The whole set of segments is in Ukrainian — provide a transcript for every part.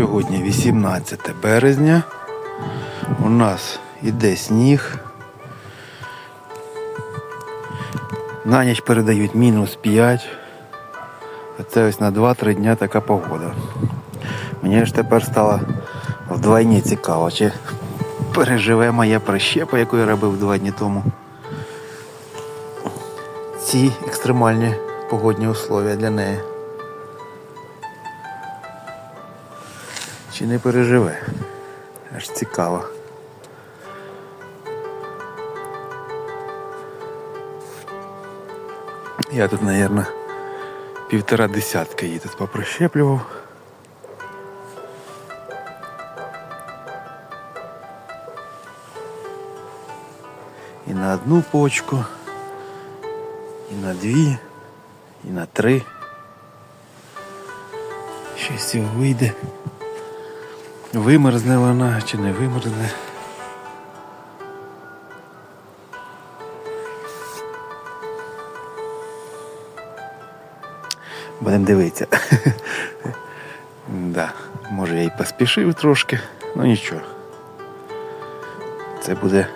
Сьогодні 18 березня. У нас іде сніг. На ніч передають мінус 5. А це ось на 2-3 дня така погода. Мені ж тепер стало вдвойні цікаво, чи переживе моя прищепа, яку я робив два дні тому. Ці екстремальні погодні условия для неї. Чи не переживе? Аж цікаво. Я тут, мабуть, півтора десятка її тут попрощеплював. І на одну почку, і на дві, і на три. Щось цього вийде. Вимерзне вона чи не вимерзне. Будемо дивитися. да, може я й поспішив трошки, ну нічого. Це буде,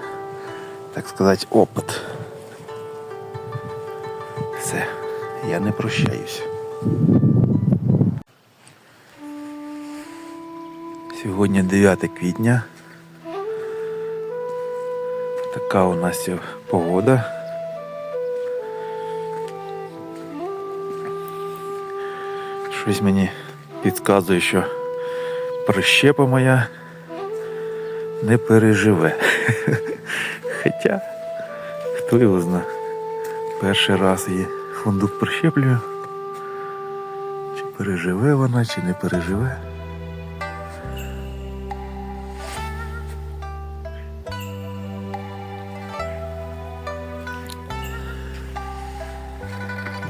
так сказати, опит. Все, я не прощаюсь. Сьогодні 9 квітня. Така у нас погода. Щось мені підказує, що прищепа моя не переживе. Хоча, хто його зна. Перший раз її фундук прищеплюю. Чи переживе вона, чи не переживе.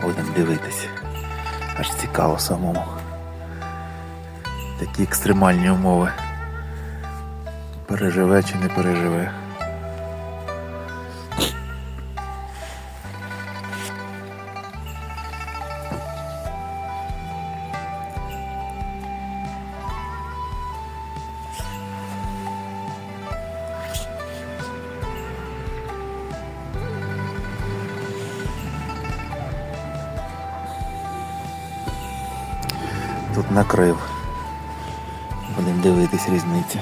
Будемо дивитись. Аж цікаво самому. Такі екстремальні умови. Переживе чи не переживе. Тут накрив. Будемо дивитись різницю.